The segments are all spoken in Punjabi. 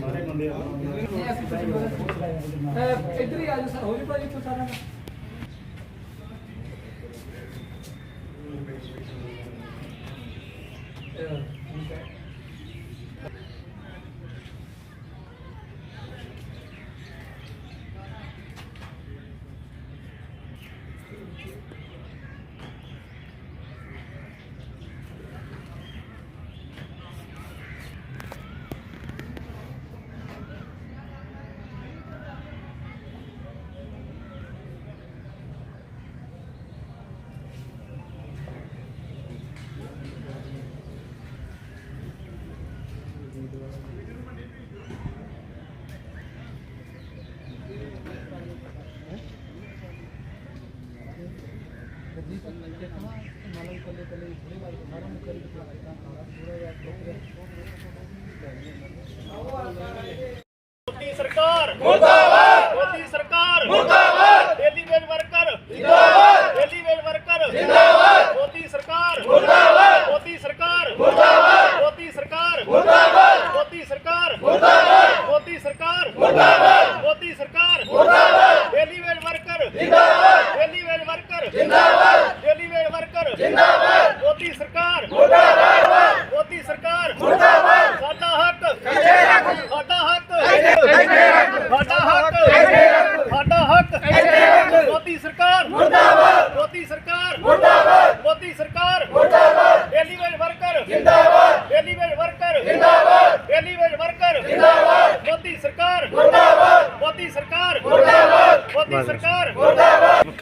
ਸਾਰੇ ਬੰਦੇ ਇੱਧਰ ਹੀ ਆ ਜਾਓ ਸਰ ਹੋ ਜੀ ਭਾਜੀ ਇੱਥੋਂ ਸਾਰਾ ਮੋਦੀ ਸਰਕਾਰ। ਮੁਰਦਾਬਾਦ! ਮੋਦੀ ਸਰਕਾਰ। ਮੁਰਦਾਬਾਦ! ਦਿੱਲੀ ਵੇਲ ਵਰਕਰ। ਜਿੰਦਾਬਾਦ! ਦਿੱਲੀ ਵੇਲ ਵਰਕਰ। ਜਿੰਦਾਬਾਦ ਮੋਦੀ ਸਰਕਾਰ ਮੁਰਦਾਬਾਦ ਮੋਦੀ ਸਰਕਾਰ ਮੁਰਦਾਬਾਦ ਮੋਦੀ ਸਰਕਾਰ ਮੁਰਦਾਬਾਦ ਮੋਦੀ ਸਰਕਾਰ ਮੁਰਦਾਬਾਦ ਮੋਦੀ ਸਰਕਾਰ ਮੁਰਦਾਬਾਦ ਮੋਦੀ ਸਰਕਾਰ ਮੁਰਦਾਬਾਦ ਦਿੱਲੀ ਵੇਲ ਵਰਕਰ ਜਿੰਦਾਬਾਦ ਦਿੱਲੀ ਵੇਲ ਵਰਕਰ ਜਿੰਦਾਬਾਦ ਦਿੱਲੀ ਵੇਲ ਵਰਕਰ ਜਿੰਦਾਬਾਦ ਮੋਦੀ ਸਰਕਾਰ ਮੁਰਦਾਬਾਦ। ਮੋਦੀ ਸਰਕਾਰ। ਮੁਰਦਾਬਾਦ। ਸਾਡਾ ਹੱਕ। ਸਾਡਾ ਹੱਕ। ਸਾਡਾ ਹੱਕ। ਸਾਡਾ ਹੱਕ। ਮੋਦੀ ਸਰਕਾਰ। ਮੁਰਦਾਬਾਦ। ਮੋਦੀ ਸਰਕਾਰ। ਮੁਰਦਾਬਾਦ। ਮੋਦੀ ਸਰਕਾਰ। ਮੁਰਦਾਬਾਦ। ਦਿੱਲੀ ਵੇਲ ਵਰਕਰ। ਜਿੰਦਾਬਾਦ। ਦਿੱਲੀ ਵੇਲ ਵਰਕਰ। ਜਿੰਦਾਬਾਦ। ਦਿੱਲੀ ਵੇਲ ਵਰਕਰ। ਜਿੰਦਾਬਾਦ। ਮੋਦੀ ਸਰਕਾਰ। ਮੁਰਦਾਬਾਦ। ਮੋਦੀ ਸਰਕਾਰ। ਮੁਰਦਾਬਾਦ। ਮੋਦੀ ਸਰਕਾਰ। ਮੁਰਦਾਬਾਦ।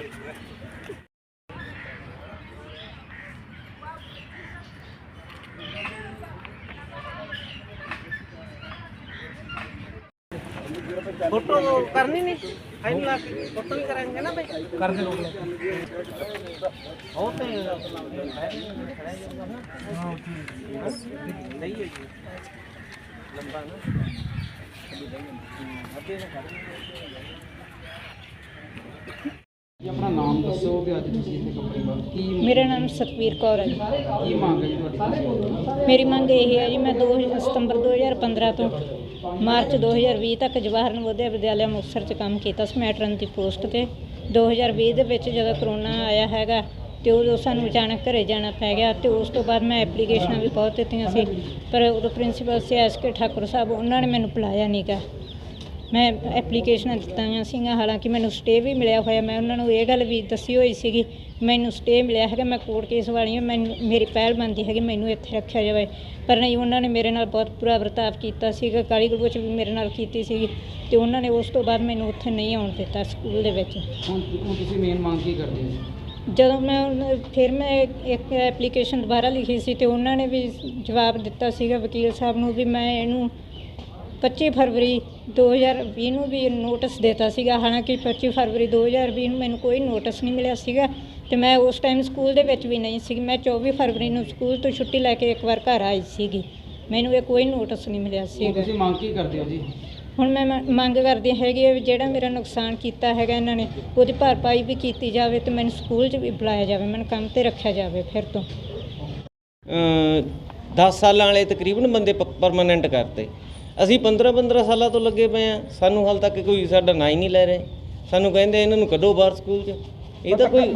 ਜੀ। ਆਪਣਾ ਨਾਮ ਦੱਸੋ ਤੇ ਅੱਜ ਤੁਸੀਂ ਇੱਥੇ ਕੰਪਨੀ ਬਾਅਦ ਕੀ ਮੇਰਾ ਨਾਮ ਸਤਵੀਰ ਕੌਰ ਹੈ ਜੀ। ਕੀ ਮੰਗ ਹੈ ਜੀ ਤੁਹਾਡੀ ਮੇਰੀ ਮੰਗ ਇਹ ਹੈ ਜੀ ਮੈਂ 2 ਸਤੰਬਰ 2015 ਤੋਂ ਮਾਰਚ 2020 ਤੱਕ ਜਵਾਹਰ ਨਵੋਦਿਆ ਵਿਦਿਆਲਿਆ ਮੁਕਤਸਰ 'ਚ ਕੰਮ ਕੀਤਾ ਸੀ ਮੈਟਰਨ ਦੀ ਪੋਸਟ ਤੇ। 2020 ਦੇ ਵਿੱਚ ਜਦੋਂ ਕਰੋਨਾ ਆਇਆ ਹੈਗਾ ਤੇ ਉਦੋਂ ਸਾਨੂੰ ਅਚਾਨਕ ਘਰੇ ਜਾਣਾ ਪੈ ਗਿਆ ਤੇ ਉਸ ਤੋਂ ਬਾਅਦ ਮੈਂ ਐਪਲੀਕੇਸ਼ਨਾਂ ਵੀ ਬਹੁਤ ਦਿੱਤੀਆਂ ਸੀ, ਪਰ ਉਦੋਂ ਪ੍ਰਿੰਸੀਪਲ ਸੀ, ਐਸ ਕੇ ਠਾਕੁਰ ਸਾਹਿਬ, ਉਹਨਾਂ ਨੇ ਮੈਨੂੰ ਬੁਲਾਇਆ ਨਹੀਂ ਗਾ। ਮੈਂ ਐਪਲੀਕੇਸ਼ਨਾਂ ਦਿੱਤੀਆਂ ਸੀਗੀਆਂ, ਹਾਲਾਂਕਿ ਮੈਨੂੰ ਸਟੇ ਵੀ ਮਿਲਿਆ ਹੋਇਆ, ਮੈਂ ਉਹਨਾਂ ਨੂੰ ਇਹ ਗੱਲ ਵੀ ਦੱਸੀ ਹੋਈ ਸੀਗੀ, ਮੈਨੂੰ ਸਟੇ ਮਿਲਿਆ ਹੈਗਾ, ਮੈਂ ਕੋਰਟ ਕੇਸ ਵਾਲੀ ਹਾਂ, ਮੈਨੂੰ, ਮੇਰੀ ਪਹਿਲ ਬਣਦੀ ਹੈਗੀ, ਮੈਨੂੰ ਇੱਥੇ ਰੱਖਿਆ ਜਾਵੇ। ਪਰ ਨਹੀਂ, ਉਹਨਾਂ ਨੇ ਮੇਰੇ ਨਾਲ ਬਹੁਤ ਬੁਰਾ ਵਰਤਾਵ ਕੀਤਾ ਸੀਗਾ, ਕਾਲੀ ਗਲੋਚ ਵੀ ਮੇਰੇ ਨਾਲ ਕੀਤੀ ਸੀਗੀ, ਤੇ ਉਹਨਾਂ ਨੇ ਉਸ ਤੋਂ ਬਾਅਦ ਮੈਨੂੰ ਉੱਥੇ ਨਹੀਂ ਆਉਣ ਦਿੱਤਾ ਸਕੂਲ ਦੇ ਵਿੱਚ। ਹੁਣ ਤੁਸੀਂ ਮੇਨ ਮੰਗ ਕੀ ਕਰਦੇ ਹੋ? ਜਦੋਂ ਮੈਂ ਉਹਨਾਂ- ਫਿਰ ਮੈਂ ਇੱਕ ਐਪਲੀਕੇਸ਼ਨ ਦੁਬਾਰਾ ਲਿਖੀ ਸੀ ਤੇ ਉਹਨਾਂ ਨੇ ਵੀ ਜਵਾਬ ਦਿੱਤਾ ਸੀਗਾ ਵਕੀਲ ਸਾਹਿਬ ਨੂੰ ਵੀ ਮੈਂ ਇਹਨੂੰ 25 ਫਰਵਰੀ 2020 ਨੂੰ ਵੀ ਨੋਟਿਸ ਦਿੱਤਾ ਸੀਗਾ। ਹਾਲਾਂਕਿ 25 ਫਰਵਰੀ 2020 ਨੂੰ ਮੈਨੂੰ ਕੋਈ ਨੋਟਿਸ ਨਹੀਂ ਮਿਲਿਆ ਸੀਗਾ ਤੇ ਮੈਂ ਉਸ ਟਾਈਮ ਸਕੂਲ ਦੇ ਵਿੱਚ ਵੀ ਨਹੀਂ ਸੀ। ਮੈਂ 24 ਫਰਵਰੀ ਨੂੰ ਸਕੂਲ ਤੋਂ ਛੁੱਟੀ ਲੈ ਕੇ ਇੱਕ ਵਾਰ ਘਰ ਆਈ ਸੀਗੀ। ਮੈਨੂੰ ਇਹ ਕੋਈ ਨੋਟਿਸ ਨਹੀਂ ਮਿਲਿਆ ਹੁਣ ਸੀਗਾ। ਤੁਸੀਂ ਮੰਗ ਕੀ ਕਰਦੇ ਹੋ ਜੀ? ਹੁਣ ਮੈਂ ਮ- ਮੰਗ ਕਰਦੀ ਹੈਗੀ ਹੈ ਵੀ ਜਿਹੜਾ ਮੇਰਾ ਨੁਕਸਾਨ ਕੀਤਾ ਹੈਗਾ ਇਹਨਾਂ ਨੇ ਉਹਦੀ ਭਰਪਾਈ ਵੀ ਕੀਤੀ ਜਾਵੇ ਤੇ ਮੈਨੂੰ ਸਕੂਲ 'ਚ ਵੀ ਬੁਲਾਇਆ ਜਾਵੇ ਮੈਨੂੰ ਕੰਮ ਤੇ ਰੱਖਿਆ ਜਾਵੇ ਫਿਰ ਤੋਂ। 10 ਸਾਲਾਂ ਵਾਲੇ ਤਕਰੀਬਨ ਬੰਦੇ ਪਰਮਾਨੈਂਟ ਕਰਤੇ। ਅਸੀਂ 15 15 ਸਾਲਾਂ ਤੋਂ ਲੱਗੇ ਪਏ ਆ ਸਾਨੂੰ ਹਾਲ ਤੱਕ ਕੋਈ ਸਾਡਾ ਨਾਂ ਹੀ ਨਹੀਂ ਲੈ ਰਹੇ। ਸਾਨੂੰ ਕਹਿੰਦੇ ਇਹਨਾਂ ਨੂੰ ਕੱਢੋ ਬਾਹਰ ਸਕੂਲ 'ਚ। ਇਹ ਤਾਂ ਕੋਈ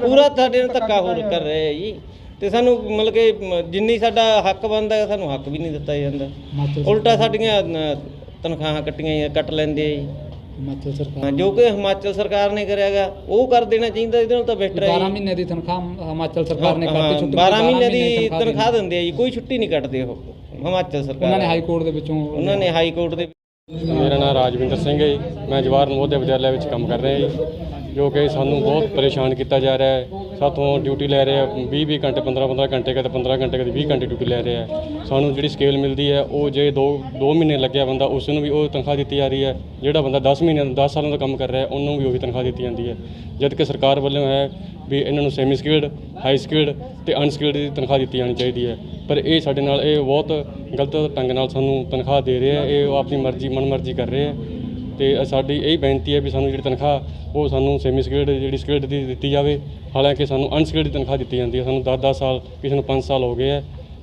ਪੂਰਾ ਤੁਹਾਡੇ ਨਾਲ ਧੱਕਾ ਹੋਰ ਕਰ ਰਹੇ ਆ ਜੀ। ਤੇ ਸਾਨੂੰ ਮਤਲਬ ਕਿ ਮ, ਜਿੰਨੀ ਸਾਡਾ ਹੱਕ ਬਣਦਾ ਹੈ, ਸਾਨੂੰ ਹੱਕ ਵੀ ਨਹੀਂ ਦਿੱਤਾ ਜਾਂਦਾ। ਉਲਟਾ ਸਾਡੀਆਂ ਅ, ਤਨਖਾਹਾਂ ਕੱਟੀਆਂ ਜਾਂ ਕੱਟ ਲੈਂਦੇ ਆ ਜੀ। ਹਿਮਾਚਲ ਸਰਕਾਰ ਹਾਂ, ਜੋ ਕਿ ਹਿਮਾਚਲ ਸਰਕਾਰ ਨੇ ਕਰਿਆਗਾ ਉਹ ਕਰ ਦੇਣਾ ਚਾਹੀਦਾ ਇਹਦੇ ਨਾਲ ਤਾਂ ਬੈਟਰ ਹੈ 12 ਜੀ ਮਹੀਨੇ ਦੀ ਤਨਖਾਹ ਹਿਮਾਚਲ ਸਰਕਾਰ ਨੇ ਕਰਤੀ ਛੁੱਟੀ 12 ਮਹੀਨੇ ਦੀ ਤਨਖਾਹ ਦਿੰਦੇ ਆ ਜੀ ਕੋਈ ਛੁੱਟੀ ਨਹੀਂ ਕੱਟਦੇ ਉਹ ਹਿਮਾਚਲ ਸਰਕਾਰ। ਉਹਨਾਂ ਨੇ ਹਾਈ ਕੋਰਟ ਦੇ ਵਿੱਚੋਂ ਉਹਨਾਂ ਨੇ ਹਾਈ ਕੋਰਟ ਦੇ ਮੇਰਾ ਨਾਮ ਰਾਜਵਿੰਦਰ ਸਿੰਘ ਹੈ ਜੀ। ਮੈਂ ਜਵਾਹਰ ਨਵੋਦਿਆ ਵਿਦਿਆਲਿਆ ਵਿੱਚ ਕੰਮ ਕਰ ਰਿਹਾ ਜੀ ਜੋ ਕਿ ਸਾਨੂੰ ਬਹੁਤ ਪਰੇਸ਼ਾਨ ਕੀਤਾ ਜਾ ਰਿਹਾ ਹੈ। ਸਾਥੋਂ ਡਿਊਟੀ ਲੈ ਰਹੇ ਆ 20 20 ਘੰਟੇ 15 15 ਘੰਟੇ ਕਦੇ 15 ਘੰਟੇ, ਕਦੇ 20 ਘੰਟੇ ਡਿਊਟੀ ਲੈ ਰਹੇ ਆ ਸਾਨੂੰ ਜਿਹੜੀ ਸਕੇਲ ਮਿਲਦੀ ਹੈ, ਉਹ ਜੇ 2 2 ਮਹੀਨੇ ਲੱਗਿਆ ਬੰਦਾ, ਉਸ ਨੂੰ ਵੀ ਉਹ ਤਨਖਾਹ ਦਿੱਤੀ ਜਾ ਰਹੀ ਹੈ। ਜਿਹੜਾ ਬੰਦਾ 10 ਮਹੀਨਿਆਂ ਦਾ 10 ਸਾਲਾਂ ਦਾ ਕੰਮ ਕਰ ਰਿਹਾ ਉਹਨੂੰ ਵੀ ਉਹੀ ਤਨਖਾਹ ਦਿੱਤੀ ਜਾਂਦੀ ਹੈ। ਜਦ ਕਿ ਸਰਕਾਰ ਵੱਲੋਂ ਹੈ ਵੀ ਇਹਨਾਂ ਨੂੰ ਸੈਮੀ ਸਕਿਲਡ ਹਾਈ ਸਕਿਲਡ ਤੇ ਅਨਸਕਿਲਡ ਦੀ ਤਨਖਾਹ ਦਿੱਤੀ ਜਾਣੀ ਚਾਹੀਦੀ ਹੈ। ਪਰ ਇਹ ਸਾਡੇ ਨਾਲ ਇਹ ਬਹੁਤ ਗਲਤ ਢੰਗ ਨਾਲ ਸਾਨੂੰ ਤਨਖਾਹ ਦੇ ਰਹੇ ਆ ਇਹ ਆਪਣੀ ਮਰਜ਼ੀ, ਮਨਮਰਜ਼ੀ ਕਰ ਰਹੇ ਆ ਤੇ ਸਾਡੀ ਇਹ ਬੇਨਤੀ ਹੈ ਵੀ ਸਾਨੂੰ ਜਿਹੜੀ ਤਨਖਾਹ, ਉਹ ਸਾਨੂੰ ਸੈਮੀ ਸਕਿਲਡ ਜਿਹੜੀ ਸਕਿਲਡ ਦੀ ਦਿੱਤੀ ਜਾਵੇ। ਹਾਲਾਂਕਿ ਸਾਨੂੰ ਅਨਸਕਿਲਡ ਦੀ ਤਨਖਾਹ ਦਿੱਤੀ ਜਾਂਦੀ ਹੈ। ਸਾਨੂੰ 10-10 ਸਾਲ, ਕਿਸੇ ਨੂੰ 5 ਸਾਲ ਹੋ ਗਏ ਹੈ।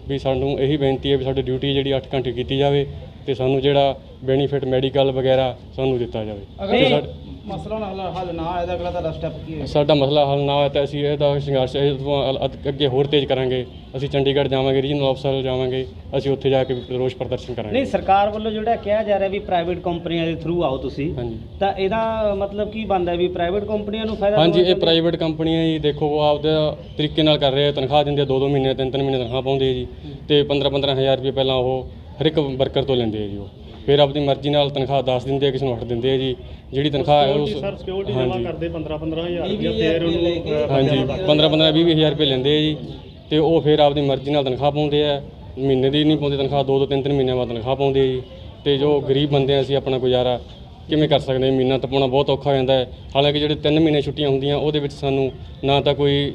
ਵੀ ਸਾਨੂੰ ਇਹੀ ਬੇਨਤੀ ਹੈ ਵੀ ਸਾਡੀ ਡਿਊਟੀ ਜਿਹੜੀ 8 ਘੰਟੇ ਕੀਤੀ ਜਾਵੇ ਤੇ ਸਾਨੂੰ ਜਿਹੜਾ ਬੈਨੀਫਿਟ ਮੈਡੀਕਲ ਵਗੈਰਾ ਸਾਨੂੰ ਦਿੱਤਾ ਜਾਵੇ। ਤੇ ਅਗਰ ਸਾਡ- ਮਸਲਾ ਹੱਲ- ਨਾ ਆਇਆ ਤਾਂ ਅਗਲਾ ਤੁਹਾਡਾ ਸਟੈਪ ਕੀ ਹੋਏਗਾ? ਸਾਡਾ ਮਸਲਾ ਹੱਲ ਨਾ ਹੋਇਆ ਤਾਂ ਅਸੀਂ ਇਹਦਾ ਸੰਘਰਸ਼ ਇਹ ਤੋਂ ਅਲ- ਅੱਗੇ ਹੋਰ ਤੇਜ਼ ਕਰਾਂਗੇ। ਅਸੀਂ ਚੰਡੀਗੜ੍ਹ ਜਾਵਾਂਗੇ ਰੀਜਨਲ ਅਫਸਰ ਜਾਵਾਂਗੇ। ਅਸੀਂ ਉੱਥੇ ਜਾ ਕੇ ਰੋਸ ਪ੍ਰਦਰਸ਼ਨ ਕਰਾਂਗੇ। ਨਹੀਂ ਸਰਕਾਰ ਵੱਲੋਂ ਜਿਹੜਾ ਕਿਹਾ ਜਾ ਰਿਹਾ ਵੀ ਪ੍ਰਾਈਵੇਟ ਕੰਪਨੀਆਂ ਦੇ ਥਰੂ ਆਓ ਤੁਸੀਂ ਹਾਂਜੀ। ਤਾਂ ਇਹਦਾ ਮਤਲਬ ਕੀ ਬਣਦਾ ਵੀ ਪ੍ਰਾਈਵੇਟ ਕੰਪਨੀਆਂ ਨੂੰ ਫਾਇਦਾ ਹਾਂਜੀ ਇਹ? ਪ੍ਰਾਈਵੇਟ ਕੰਪਨੀਆਂ ਜੀ ਦੇਖੋ ਉਹ ਆਪਦੇ ਤਰੀਕੇ ਨਾਲ ਕਰ ਰਹੇ ਆ। ਤਨਖਾਹ ਦਿੰਦੇ ਆ ਦੋ ਦੋ ਮਹੀਨੇ ਤਿੰਨ ਤਿੰਨ ਮਹੀਨੇ ਤਨਖਾਹ ਪਾਉਂਦੇ ਆ ਜੀ। ਤੇ 15 15000 ਰੁਪਏ ਪਹਿਲਾਂ ਉਹ ਹਰ ਇੱਕ ਵਰਕਰ ਤੋਂ ਲੈਂਦੇ ਆ ਜੀ ਉਹ। ਫਿਰ ਆਪਣੀ ਮਰਜ਼ੀ ਨਾਲ ਤਨਖਾਹ ਦੱਸ ਦਿੰਦੇ ਆ ਕਿਸੇ ਨੂੰ 8 ਦਿੰਦੇ ਆ ਜੀ। ਜਿਹੜੀ ਤਨਖਾਹ ਹੈ ਉਸ ਸਰ ਸਿਕਿਉਰਿਟੀ ਜਮਾ ਹਾਂਜੀ। ਕਰਦੇ 15 15000 ਵੀਹ ਰੁਪਏ ਫੇਰ ਉਹਨੂੰ ਹਾਂਜੀ 15 15 20 ਹਜ਼ਾਰ ਰੁਪਏ ਲੈਂਦੇ ਆ ਜੀ। ਤੇ ਉਹ ਫਿਰ ਆਪਦੀ ਮਰਜ਼ੀ ਨਾਲ ਤਨਖਾਹ ਪਾਉਂਦੇ ਆ। ਮਹੀਨੇ ਦੀ ਨਹੀਂ ਪਾਉਂਦੇ ਤਨਖਾਹ ਦੋ ਦੋ ਤਿੰਨ ਤਿੰਨ ਮਹੀਨਿਆਂ ਬਾਅਦ ਤਨਖਾਹ ਪਾਉਂਦੇ ਆ ਜੀ। ਤੇ ਜੋ ਗਰੀਬ ਬੰਦੇ ਆ ਅਸੀਂ ਆਪਣਾ ਗੁਜ਼ਾਰਾ ਕਿਵੇਂ ਕਰ ਸਕਦੇ ਹਾਂ ਮਹੀਨਾ ਟਪਾਉਣਾ ਬਹੁਤ ਔਖਾ ਹੋ ਜਾਂਦਾ ਹੈ। ਹਾਲਾਂਕਿ ਜਿਹੜੇ ਤਿੰਨ ਮਹੀਨੇ ਛੁੱਟੀਆਂ ਹੁੰਦੀਆਂ ਉਹਦੇ ਵਿੱਚ ਸਾਨੂੰ ਨਾ ਤਾਂ ਕੋਈ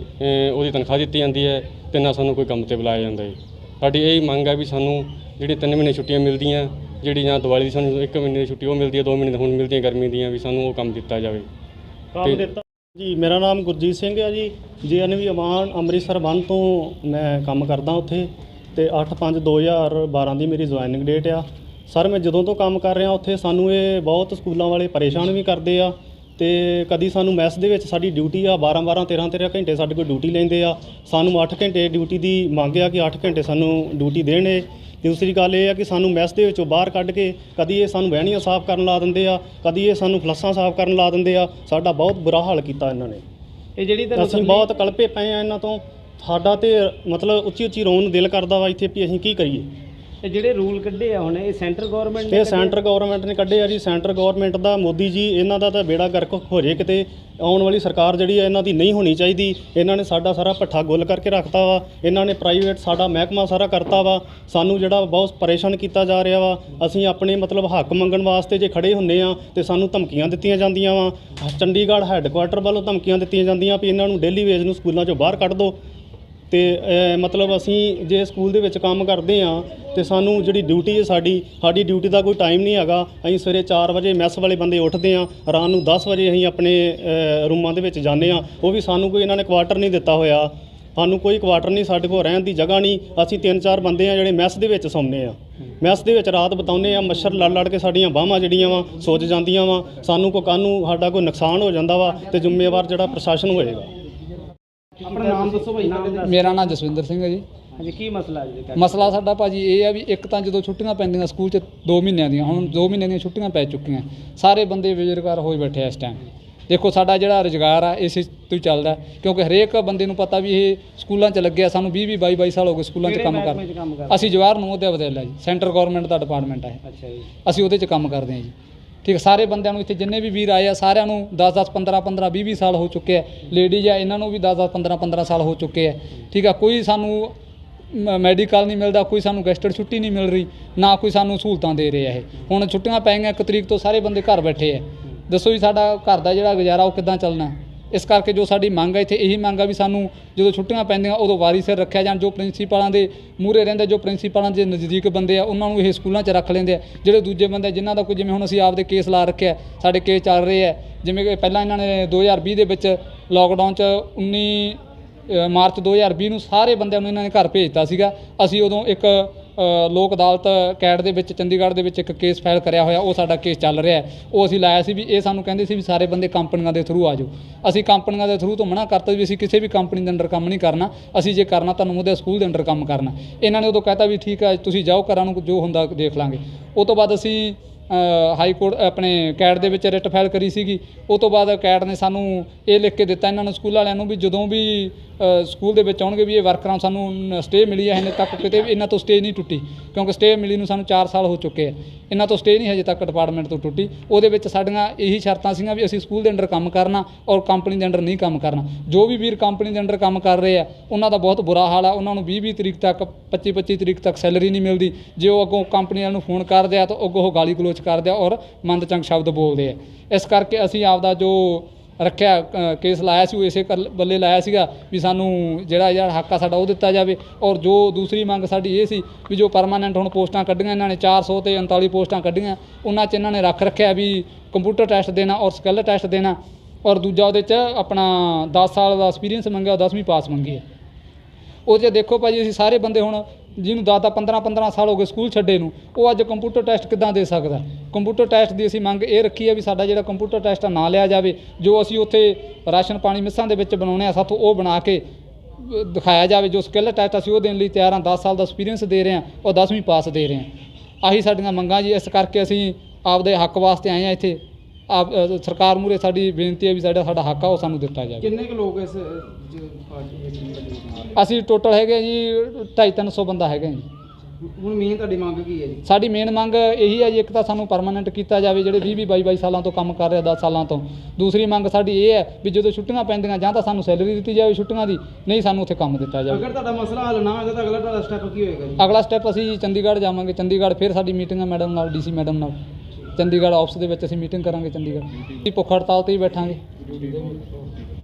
ਉਹਦੀ ਤਨਖਾਹ ਦਿੱਤੀ ਜਾਂਦੀ ਹੈ ਤੇ ਨਾ ਸਾਨੂੰ ਕੋਈ ਕੰਮ ਤੇ ਬੁਲਾਇਆ ਜਾਂਦਾ ਹੈ। ਸਾਡੀ ਇਹ ਮੰਗ ਹੈ ਵੀ ਸਾਨੂੰ ਜਿਹੜੀ ਤਿੰਨ ਮਹੀਨੇ ਛੁੱਟੀਆਂ ਮਿਲਦੀਆਂ ਜਿਹੜੀ ਜਾਂ ਦੀਵਾਲੀ ਦੀ ਸਾਨੂੰ ਇੱਕ ਮਹੀਨੇ ਦੀ ਛੁੱਟੀ ਉਹ ਮਿਲਦੀ ਹੈ ਦੋ ਮਹੀਨੇ ਦੀ ਹੁਣ ਮਿਲਦੀਆਂ ਗਰਮੀ ਦੀਆਂ ਵੀ ਸਾਨੂੰ ਉਹ ਕੰਮ ਦਿੱਤਾ ਜਾਵੇ। ਕੰਮ ਦਿੱਤਾ। ਜੀ ਮੇਰਾ ਨਾਮ ਗੁਰਜੀਤ ਸਿੰਘ ਹੈ ਜੀ। ਜੀਐਨਵੀ ਅਮਾਨ ਅੰਮ੍ਰਿਤਸਰ ਬੰਨ ਤੋਂ ਮੈਂ ਕੰਮ ਕਰਦਾ ਉੱਥੇ ਤੇ 8/5/2012 ਦੀ ਮੇਰੀ ਜੁਆਇਨਿੰਗ ਡੇਟ ਆ। ਸਰ ਮੈਂ ਜਦੋਂ ਤੋਂ ਕੰਮ ਕਰ ਰਿਹਾ ਉੱਥੇ ਸਾਨੂੰ ਇਹ ਬਹੁਤ ਸਕੂਲਾਂ ਵਾਲੇ ਪਰੇਸ਼ਾਨ ਵੀ ਕਰਦੇ ਆ ਤੇ ਕਦੀ ਸਾਨੂੰ ਮੈਸ ਦੇ ਵਿੱਚ ਸਾਡੀ ਡਿਊਟੀ ਆ 12 12 13 13 ਘੰਟੇ ਸਾਡੇ ਕੋਲ ਡਿਊਟੀ ਲੈਂਦੇ ਆ। ਸਾਨੂੰ 8 ਘੰਟੇ ਡਿਊਟੀ ਦੀ ਮੰਗ ਆ ਕਿ 8 ਘੰਟੇ ਸਾਨੂੰ ਡਿਊਟੀ ਦੇਣੇ ਦੂਸਰੀ ਗੱਲ ਇਹ ਆ ਕਿ ਸਾਨੂੰ ਮੈਸ ਦੇ ਵਿੱਚੋਂ ਬਾਹਰ ਕੱਢ ਕੇ ਕਦੀ ਇਹ ਸਾਨੂੰ ਵਹਿਣੀਆਂ ਸਾਫ਼ ਕਰਨ ਲਾ ਦਿੰਦੇ ਆ ਕਦੀ ਇਹ ਸਾਨੂੰ ਫਲੱਸਾਂ ਸਾਫ਼ ਕਰਨ ਲਾ ਦਿੰਦੇ ਆ। ਸਾਡਾ ਬਹੁਤ ਬੁਰਾ ਹਾਲ ਕੀਤਾ ਇਹਨਾਂ ਨੇ। ਇਹ ਜਿਹੜੀ ਤੁਹਾਨੂੰ ਅਸੀਂ ਬਹੁਤ ਕਲਪੇ ਪਏ ਆ ਇਹਨਾਂ ਤੋਂ। ਸਾਡਾ ਤੇ ਮਤਲਬ ਉੱਚੀ ਉੱਚੀ ਰੋਣ ਨੂੰ ਦਿਲ ਕਰਦਾ ਵਾ ਇੱਥੇ ਵੀ ਅਸੀਂ ਕੀ ਕਰੀਏ। ਇਹ ਜਿਹੜੇ ਰੂਲ ਕੱਢੇ ਆ ਹੁਣ ਇਹ ਸੈਂਟਰ ਗਵਰਨਮੈਂਟ ਇਹ ਸੈਂਟਰ ਗਵਰਨਮੈਂਟ ਨੇ ਕੱਢੇ ਆ ਜੀ। ਸੈਂਟਰ ਗਵਰਨਮੈਂਟ ਦਾ ਮੋਦੀ ਜੀ ਇਹਨਾਂ ਦਾ ਤਾਂ ਬੇੜਾ ਗਰਕ ਹੋ ਜੇ ਕਿਤੇ। ਆਉਣ ਵਾਲੀ ਸਰਕਾਰ ਜਿਹੜੀ ਆ ਇਹਨਾਂ ਦੀ ਨਹੀਂ ਹੋਣੀ ਚਾਹੀਦੀ। ਇਹਨਾਂ ਨੇ ਸਾਡਾ ਸਾਰਾ ਪੱਠਾ ਗੁੱਲ ਕਰਕੇ ਰੱਖਤਾ ਵਾ। ਇਹਨਾਂ ਨੇ ਪ੍ਰਾਈਵੇਟ ਸਾਡਾ ਮਹਿਕਮਾ ਸਾਰਾ ਕਰਤਾ ਵਾ। ਸਾਨੂੰ ਜਿਹੜਾ ਬਹੁਤ ਪਰੇਸ਼ਾਨ ਕੀਤਾ ਜਾ ਰਿਹਾ ਵਾ। ਅਸੀਂ ਆਪਣੇ ਮਤਲਬ ਹੱਕ ਮੰਗਣ ਵਾਸਤੇ ਜੇ ਖੜੇ ਹੁੰਨੇ ਆ ਤੇ ਸਾਨੂੰ ਧਮਕੀਆਂ ਦਿੱਤੀਆਂ ਜਾਂਦੀਆਂ ਵਾ। ਚੰਡੀਗੜ੍ਹ ਹੈੱਡਕੁਆਟਰ ਵੱਲੋਂ ਧਮਕੀਆਂ ਦਿੱਤੀਆਂ ਜਾਂਦੀਆਂ ਵੀ ਇਹਨਾਂ ਨੂੰ ਡੇਲੀ ਵੇਜ ਨੂੰ ਸਕੂਲਾਂ ਚੋਂ ਬਾਹਰ ਕੱਢ ਦਿਓ ਤੇ ਮਤਲਬ ਅਸੀਂ ਜੇ ਸਕੂਲ ਦੇ ਵਿੱਚ ਕੰਮ ਕਰਦੇ ਆ ਤੇ ਸਾਨੂੰ ਜਿਹੜੀ ਡਿਊਟੀ ਹੈ ਸਾਡੀ ਸਾਡੀ ਡਿਊਟੀ ਦਾ ਕੋਈ ਟਾਈਮ ਨਹੀਂ ਹੈਗਾ। ਅਸੀਂ ਸਵੇਰੇ 4 ਵਜੇ ਮੈਸ ਵਾਲੇ ਬੰਦੇ ਉੱਠਦੇ ਆ ਰਾਤ ਨੂੰ 10 ਵਜੇ ਅਸੀਂ ਆਪਣੇ ਰੂਮਾਂ ਦੇ ਵਿੱਚ ਜਾਂਦੇ ਆ ਉਹ ਵੀ ਸਾਨੂੰ ਕੋਈ ਇਹਨਾਂ ਨੇ ਕੁਆਟਰ ਨਹੀਂ ਦਿੱਤਾ ਹੋਇਆ। ਸਾਨੂੰ ਕੋਈ ਕੁਆਟਰ ਨਹੀਂ, ਸਾਡੇ ਕੋਲ ਰਹਿਣ ਦੀ ਜਗ੍ਹਾ ਨਹੀਂ। ਅਸੀਂ ਤਿੰਨ ਚਾਰ ਬੰਦੇ ਆ ਜਿਹੜੇ ਮੈਸ ਦੇ ਵਿੱਚ ਸੌਂਦੇ ਆ ਮੈਸ ਦੇ ਵਿੱਚ ਰਾਤ ਬਿਤਾਉਂਦੇ ਆ ਮੱਛਰ ਲੜ ਲੜ ਕੇ ਸਾਡੀਆਂ ਬਾਹਾਂ ਜਿਹੜੀਆਂ ਵਾ ਸੋਚ ਜਾਂਦੀਆਂ ਵਾ। ਸਾਨੂੰ ਕੋਈ ਕੱਲ੍ਹ ਨੂੰ ਸਾਡਾ ਕੋਈ ਨੁਕਸਾਨ ਹੋ ਜਾਂਦਾ ਵਾ ਤੇ ਜ਼ਿੰਮੇਵਾਰ ਜਿਹੜਾ ਪ੍ਰਸ਼ਾਸਨ ਹੋਏਗਾ। ਆਪਣਾ ਨਾਮ ਦੱਸੋ ਭਾਈ ਤੁਹਾਡੇ ਮੇਰਾ ਨਾਮ ਜਸਵਿੰਦਰ ਸਿੰਘ ਹੈ ਜੀ। ਹਾਂਜੀ ਕੀ ਮਸਲਾ ਜੀ ਮਸਲਾ ਸਾਡਾ ਭਾਜੀ ਇਹ ਆ ਵੀ ਇੱਕ ਤਾਂ ਜਦੋਂ ਛੁੱਟੀਆਂ ਪੈਂਦੀਆਂ ਸਕੂਲ 'ਚ 2 ਮਹੀਨਿਆਂ ਦੀਆਂ ਹੁਣ 2 ਮਹੀਨਿਆਂ ਦੀਆਂ ਛੁੱਟੀਆਂ ਪੈ ਚੁੱਕੀਆਂ। ਸਾਰੇ ਬੰਦੇ ਬੇਰੁਜ਼ਗਾਰ ਹੋਏ ਬੈਠੇ ਆ ਇਸ ਟਾਈਮ ਦੇਖੋ ਸਾਡਾ ਜਿਹੜਾ ਰੁਜ਼ਗਾਰ ਆ ਇਸੇ ਤੋਂ ਹੀ ਚੱਲਦਾ ਕਿਉਂਕਿ ਹਰੇਕ ਬੰਦੇ ਨੂੰ ਪਤਾ ਵੀ ਇਹ ਸਕੂਲਾਂ 'ਚ ਲੱਗਿਆ ਸਾਨੂੰ 20 20 22 22 ਸਾਲ ਹੋ ਗਏ ਸਕੂਲਾਂ 'ਚ ਕੰਮ ਕਰ ਕਰਦੇ? ਅਸੀਂ ਜਵਾਹਰ ਨੂੰ ਉਹਦੇ ਬਦਲਿਆ ਜੀ ਸੈਂਟਰ ਗਵਰਨਮੈਂਟ ਦਾ ਡਿਪਾਰਟਮੈਂਟ ਹੈ ਅੱਛਾ ਜੀ। ਅਸੀਂ ਉਹਦੇ 'ਚ ਕੰਮ ਕਰਦੇ ਹਾਂ ਜੀ। ਠੀਕ ਹੈ, ਸਾਰੇ ਬੰਦਿਆਂ ਨੂੰ ਇੱਥੇ ਜਿੰਨੇ ਵੀ ਵੀਰ ਆਏ ਆ, ਸਾਰਿਆਂ ਨੂੰ 10 10 15 15 20 20 ਸਾਲ ਹੋ ਚੁੱਕੇ ਆ। ਲੇਡੀਜ਼ ਆ, ਇਹਨਾਂ ਨੂੰ ਵੀ 10 10 15 15 ਸਾਲ ਹੋ ਚੁੱਕੇ ਆ। ਠੀਕ ਆ, ਕੋਈ ਸਾਨੂੰ ਮੈਡੀਕਲ ਨਹੀਂ ਮਿਲਦਾ, ਕੋਈ ਸਾਨੂੰ ਗੈਸਟਡ ਛੁੱਟੀ ਨਹੀਂ ਮਿਲ ਰਹੀ, ਨਾ ਕੋਈ ਸਾਨੂੰ ਸਹੂਲਤਾਂ ਦੇ ਰਿਹਾ ਇਹ। ਹੁਣ ਛੁੱਟੀਆਂ ਪੈ ਗਈਆਂ ਇੱਕ ਤਰੀਕ ਤੋਂ ਸਾਰੇ ਬੰਦੇ ਘਰ ਬੈਠੇ ਆ। ਦੱਸੋ ਜੀ, ਸਾਡਾ ਘਰ ਦਾ ਜਿਹੜਾ ਗੁਜ਼ਾਰਾ, ਉਹ ਕਿੱਦਾਂ ਚੱਲਣਾ? ਇਸ ਕਰਕੇ ਜੋ ਸਾਡੀ ਮੰਗ ਹੈ ਇੱਥੇ ਇਹੀ ਮੰਗ ਆ ਵੀ ਸਾਨੂੰ ਜਦੋਂ ਛੁੱਟੀਆਂ ਪੈਂਦੀਆਂ ਉਦੋਂ ਵਾਰੀ ਸਿਰ ਰੱਖਿਆ ਜਾਣ ਜੋ ਪ੍ਰਿੰਸੀਪਲਾਂ ਦੇ ਮੂਹਰੇ ਰਹਿੰਦੇ ਜੋ ਪ੍ਰਿੰਸੀਪਲਾਂ ਦੇ ਨਜ਼ਦੀਕ ਬੰਦੇ ਆ ਉਹਨਾਂ ਨੂੰ ਇਹ ਸਕੂਲਾਂ 'ਚ ਰੱਖ ਲੈਂਦੇ ਆ। ਜਿਹੜੇ ਦੂਜੇ ਬੰਦੇ ਜਿਨ੍ਹਾਂ ਦਾ ਕੋਈ ਜਿਵੇਂ ਹੁਣ ਅਸੀਂ ਆਪਦੇ ਕੇਸ ਲਾ ਰੱਖਿਆ ਸਾਡੇ ਕੇਸ ਚੱਲ ਰਹੇ ਆ ਜਿਵੇਂ ਕਿ ਪਹਿਲਾਂ ਇਹਨਾਂ ਨੇ 2020 ਦੇ ਵਿੱਚ ਲੋਕਡਾਊਨ 'ਚ 19 ਅ, ਮਾਰਚ 2020 ਨੂੰ ਸਾਰੇ ਬੰਦਿਆਂ ਨੂੰ ਇਹਨਾਂ ਨੇ ਘਰ ਭੇਜਤਾ ਸੀਗਾ। ਅਸੀਂ ਉਦੋਂ ਇੱਕ ਲੋਕ ਅਦਾਲਤ ਕੈਟ ਦੇ ਵਿੱਚ, ਚੰਡੀਗੜ੍ਹ ਦੇ ਵਿੱਚ ਇੱਕ ਕੇਸ ਫਾਈਲ ਕਰਿਆ ਹੋਇਆ, ਉਹ ਸਾਡਾ ਕੇਸ ਚੱਲ ਰਿਹਾ ਉਹ ਅਸੀਂ ਲਾਇਆ ਸੀ ਵੀ ਇਹ ਸਾਨੂੰ ਕਹਿੰਦੇ ਸੀ ਵੀ ਸਾਰੇ ਬੰਦੇ ਕੰਪਨੀਆਂ ਦੇ ਥਰੂ ਆ ਜਾਓ। ਅਸੀਂ ਕੰਪਨੀਆਂ ਦੇ ਥਰੂ ਤੋਂ ਮਨਾ ਕਰਤਾ ਵੀ ਅਸੀਂ ਕਿਸੇ ਵੀ ਕੰਪਨੀ ਦੇ ਅੰਡਰ ਕੰਮ ਨਹੀਂ ਕਰਨਾ। ਅਸੀਂ ਜੇ ਕਰਨਾ, ਤੁਹਾਨੂੰ ਉਹਦੇ ਸਕੂਲ ਦੇ ਅੰਡਰ ਕੰਮ ਕਰਨਾ। ਇਹਨਾਂ ਨੇ ਉਦੋਂ ਕਹਤਾ ਵੀ ਠੀਕ ਆ ਤੁਸੀਂ ਜਾਓ ਘਰਾਂ ਨੂੰ, ਜੋ ਹੁੰਦਾ ਦੇਖ ਲਾਂਗੇ। ਉਹ ਤੋਂ ਬਾਅਦ ਅਸੀਂ ਹਾਈ ਕੋਰਟ ਆਪਣੇ ਕੈਟ ਦੇ ਵਿੱਚ ਰਿਟ ਫਾਈਲ ਕਰੀ ਸੀਗੀ। ਉਹ ਤੋਂ ਬਾਅਦ ਕੈਟ ਨੇ ਸਾਨੂੰ ਇਹ ਲਿਖ ਕੇ ਦਿੱਤਾ ਇਹਨਾਂ ਨੂੰ ਸਕੂਲ ਵਾਲਿਆਂ ਨੂੰ ਵੀ ਜਦੋਂ ਵੀ ਸਕੂਲ ਦੇ ਵਿੱਚ ਆਉਣਗੇ ਵੀ ਇਹ ਵਰਕਰਾਂ ਨੂੰ ਸਾਨੂੰ ਸਟੇ ਮਿਲੀ ਹੈ ਹਲੇ ਤੱਕ ਕਿਤੇ ਵੀ ਇਹਨਾਂ ਤੋਂ ਸਟੇ ਨਹੀਂ ਟੁੱਟੀ। ਕਿਉਂਕਿ ਸਟੇ ਮਿਲੀ ਨੂੰ ਸਾਨੂੰ 4 ਸਾਲ ਹੋ ਚੁੱਕੇ ਆ। ਇਹਨਾਂ ਤੋਂ ਸਟੇ ਨਹੀਂ ਹਜੇ ਤੱਕ ਡਿਪਾਰਟਮੈਂਟ ਤੋਂ ਟੁੱਟੀ। ਉਹਦੇ ਵਿੱਚ ਸਾਡੀਆਂ ਇਹੀ ਸ਼ਰਤਾਂ ਸੀਗੀਆਂ ਵੀ ਅਸੀਂ ਸਕੂਲ ਦੇ ਅੰਡਰ ਕੰਮ ਕਰਨਾ ਔਰ ਕੰਪਨੀ ਦੇ ਅੰਡਰ ਨਹੀਂ ਕੰਮ ਕਰਨਾ। ਜੋ ਵੀ ਵੀਰ ਕੰਪਨੀ ਦੇ ਅੰਡਰ ਕੰਮ ਕਰ ਰਹੇ ਆ, ਉਹਨਾਂ ਦਾ ਬਹੁਤ ਬੁਰਾ ਹਾਲ ਆ। ਉਹਨਾਂ ਨੂੰ 20 20 ਤਰੀਕ ਤੱਕ 25 25 ਤਰੀਕ ਤੱਕ ਸੈਲਰੀ ਨਹੀਂ ਮਿਲਦੀ। ਜੇ ਉਹ ਅੱਗੋਂ ਕੰਪਨੀ ਵਾਲਿਆਂ ਨੂੰ ਫੋਨ ਕਰਦੇ ਆ ਤਾਂ ਅੱਗੋਂ ਉਹ ਗਾਲੀ ਗਲੋਚ ਕਰਦੇ ਆ ਔਰ ਮੰਦਚੰਗ ਸ਼ਬਦ ਬੋਲਦੇ ਆ। ਇਸ ਕਰਕੇ ਅਸੀਂ ਆਪਦਾ ਜੋ ਰੱਖਿਆ ਕੇਸ ਲਾਇਆ ਸੀ, ਉਹ ਇਸੇ ਕਰ- ਬੱਲੇ ਲਾਇਆ ਸੀਗਾ ਵੀ ਸਾਨੂੰ ਜਿਹੜਾ ਜਿਹੜਾ ਹੱਕ ਆ ਸਾਡਾ ਉਹ ਦਿੱਤਾ ਜਾਵੇ ਔਰ ਜੋ ਦੂਸਰੀ ਮੰਗ ਸਾਡੀ ਇਹ ਸੀ ਵੀ ਜੋ ਪਰਮਾਨੈਂਟ ਹੁਣ ਪੋਸਟਾਂ ਕੱਢੀਆਂ ਇਹਨਾਂ ਨੇ 400 ਤੇ 39 ਪੋਸਟਾਂ ਕੱਢੀਆਂ, ਉਹਨਾਂ 'ਚ ਇਹਨਾਂ ਨੇ ਰੱਖ ਰੱਖਿਆ ਵੀ ਕੰਪਿਊਟਰ ਟੈਸਟ ਦੇਣਾ ਔਰ ਸਕਿੱਲ ਟੈਸਟ ਦੇਣਾ ਔਰ ਦੂਜਾ ਉਹਦੇ 'ਚ ਆਪਣਾ 10 ਸਾਲ ਦਾ ਐਕਸਪੀਰੀਅੰਸ ਮੰਗਿਆ 10ਵੀਂ ਪਾਸ ਮੰਗੀ ਹੈ। ਉਹ ਜੇ ਦੇਖੋ ਭਾਜੀ, ਅਸੀਂ ਸਾਰੇ ਬੰਦੇ ਹੁਣ ਜਿਹਨੂੰ 10 10 15 15 ਸਾਲ ਹੋ ਗਏ ਸਕੂਲ ਛੱਡੇ ਨੂੰ, ਉਹ ਅੱਜ ਕੰਪਿਊਟਰ ਟੈਸਟ ਕਿੱਦਾਂ ਦੇ ਸਕਦਾ? ਕੰਪਿਊਟਰ ਟੈਸਟ ਦੀ ਅਸੀਂ ਮੰਗ ਇਹ ਰੱਖੀ ਹੈ ਵੀ ਸਾਡਾ ਜਿਹੜਾ ਕੰਪਿਊਟਰ ਟੈਸਟ ਆ ਨਾ ਲਿਆ ਜਾਵੇ, ਜੋ ਅਸੀਂ ਉੱਥੇ ਰਾਸ਼ਨ ਪਾਣੀ ਮਿਸਾਂ ਦੇ ਵਿੱਚ ਬਣਾਉਣੇ ਆ ਸਾਥੋਂ ਉਹ ਬਣਾ ਕੇ ਦਿਖਾਇਆ ਜਾਵੇ, ਜੋ ਸਕਿੱਲ ਟੈਸਟ ਅਸੀਂ ਉਹ ਦੇਣ ਲਈ ਤਿਆਰ ਹਾਂ 10 ਸਾਲ ਦਾ ਐਕਸਪੀਰੀਅੰਸ ਦੇ ਰਹੇ ਹਾਂ, ਉਹ 10ਵੀਂ ਪਾਸ ਦੇ ਰਹੇ ਹਾਂ। ਆਹੀ ਸਾਡੀਆਂ ਮੰਗਾਂ ਜੀ, ਇਸ ਕਰਕੇ ਅਸੀਂ ਆਪਦੇ ਹੱਕ ਵਾਸਤੇ ਆਏ ਹਾਂ ਇੱਥੇ। ਆਪ ਅਹ, ਸਰਕਾਰ ਮੂਰੇ ਸਾਡੀ ਬੇਨਤੀ ਹੈ ਵੀ ਸਾਡਾ ਸਾਡਾ ਹੱਕ ਆ ਉਹ ਸਾਨੂੰ ਦਿੱਤਾ ਜਾਵੇ। ਕਿੰਨੇ ਕੁ ਲੋਕ ਇਸ ਜ- ਪਾਰਟੀ ਵਿੱਚ ਮੌਜੂਦ ਅਸੀਂ ਟੋਟਲ ਹੈਗੇ ਜੀ 250 300 ਬੰਦਾ ਹੈਗਾ ਜੀ? ਹੁਣ ਮੇਨ ਤੁਹਾਡੀ ਮੰਗ ਕੀ ਹੈ ਜੀ? ਸਾਡੀ ਮੇਨ ਮੰਗ ਇਹੀ ਹੈ ਜੀ ਇੱਕ ਤਾਂ ਸਾਨੂੰ ਪਰਮਾਨੈਂਟ ਕੀਤਾ ਜਾਵੇ ਜਿਹੜੇ 20 20 22 22 ਸਾਲਾਂ ਤੋਂ ਕੰਮ ਕਰ ਰਹੇ 10 ਸਾਲਾਂ ਤੋਂ। ਦੂਸਰੀ ਮੰਗ ਸਾਡੀ ਇਹ ਹੈ ਵੀ ਜਦੋਂ ਛੁੱਟੀਆਂ ਪੈਂਦੀਆਂ ਜਾਂ ਤਾਂ ਸਾਨੂੰ ਸੈਲਰੀ ਦਿੱਤੀ ਜਾਵੇ ਛੁੱਟੀਆਂ ਦੀ ਨਹੀਂ ਸਾਨੂੰ ਉੱਥੇ ਕੰਮ ਦਿੱਤਾ ਜਾਵੇ। ਅਗਰ ਤੁਹਾਡਾ ਮਸਲਾ ਹੱਲ ਨਾ ਹੋਏਗਾ ਤਾਂ ਅਗਲਾ ਤੁਹਾਡਾ ਸਟੈਪ ਕੀ ਹੋਏਗਾ ਜੀ? ਅਗਲਾ ਸਟੈਪ ਅਸੀਂ ਚੰਡੀਗੜ੍ਹ ਜਾਵਾਂਗੇ ਚੰਡੀਗੜ੍ਹ ਫਿਰ ਸਾਡੀ ਮੀਟਿੰਗ ਹੈ ਮੈਡਮ ਨਾਲ ਡੀਸੀ ਮੈਡਮ ਨਾਲ। ਚੰਡੀਗੜ੍ਹ ਆਫਿਸ ਦੇ ਵਿੱਚ ਅਸੀਂ ਮੀਟਿੰਗ ਕਰਾਂਗੇ ਚੰਡੀਗੜ੍ਹ। ਅਸੀਂ ਭੁੱਖ ਹੜਤਾਲ ਤੇ ਹੀ ਬੈਠਾਂਗੇ।